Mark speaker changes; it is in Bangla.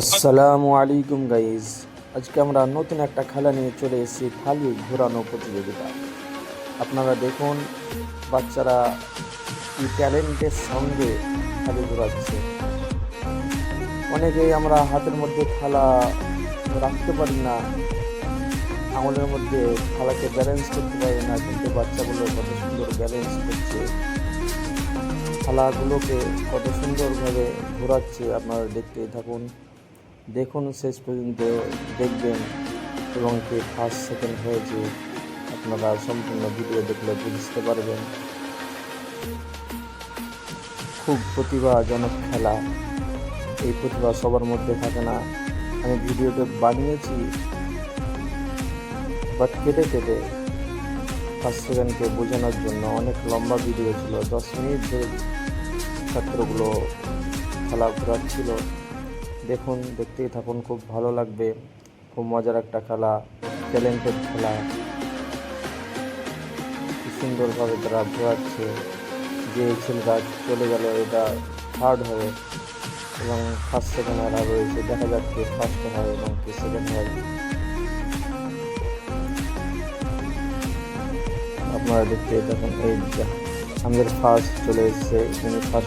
Speaker 1: আসসালামু আলাইকুম গাইজ। আজকে আমরা নতুন একটা খেলা নিয়ে চলে এসেছি থালি ঘোরানো প্রতিযোগিতা। আপনারা দেখুন, বাচ্চারা কি ট্যালেন্টের সঙ্গে থালি ঘোরাচ্ছে। অনেকেই আমরা হাতের মধ্যে থালা রাখতে পারি না আঙুলের মধ্যে থালাকে ব্যালেন্স করতে পারি না, কিন্তু বাচ্চাগুলো কত সুন্দর ব্যালেন্স করছে। থালাগুলোকে কত সুন্দরভাবে ঘোরাচ্ছে আপনারা দেখতে থাকুন। দেখুন, শেষ পর্যন্ত দেখবেন এবং কে ফার্স্ট সেকেন্ড হয়েছে আপনারা সম্পূর্ণ ভিডিও দেখলে বুঝতে পারবেন। খুব প্রতিভাজনক খেলা। এই প্রতিভা সবার মধ্যে থাকে না। আমি ভিডিওটা বানিয়েছি বাট কেটে কেটে ফার্স্ট সেকেন্ডকে বোঝানোর জন্য অনেক লম্বা ভিডিও ছিল। দশ মিনিট ধরে ছাত্রগুলো খেলা ঘোরাচ্ছিল দেখুন, দেখতেই থাকুন, খুব ভালো লাগবে। খুব মজার একটা খেলা ট্যালেন্টেড খেলা। সুন্দরভাবে তারা ঘোরাচ্ছে। যে ছেলেটা চলে গেল, এটা থার্ড হবে এবং ফার্স্ট সেকেন্ড হারা রয়েছে। দেখা যাচ্ছে ফার্স্ট হয় এবং সেকেন্ড হয়। আপনারা দেখতে দেখুন এই আমাদের ফার্স্ট চলে এসেছে। তিনি ফার্স্ট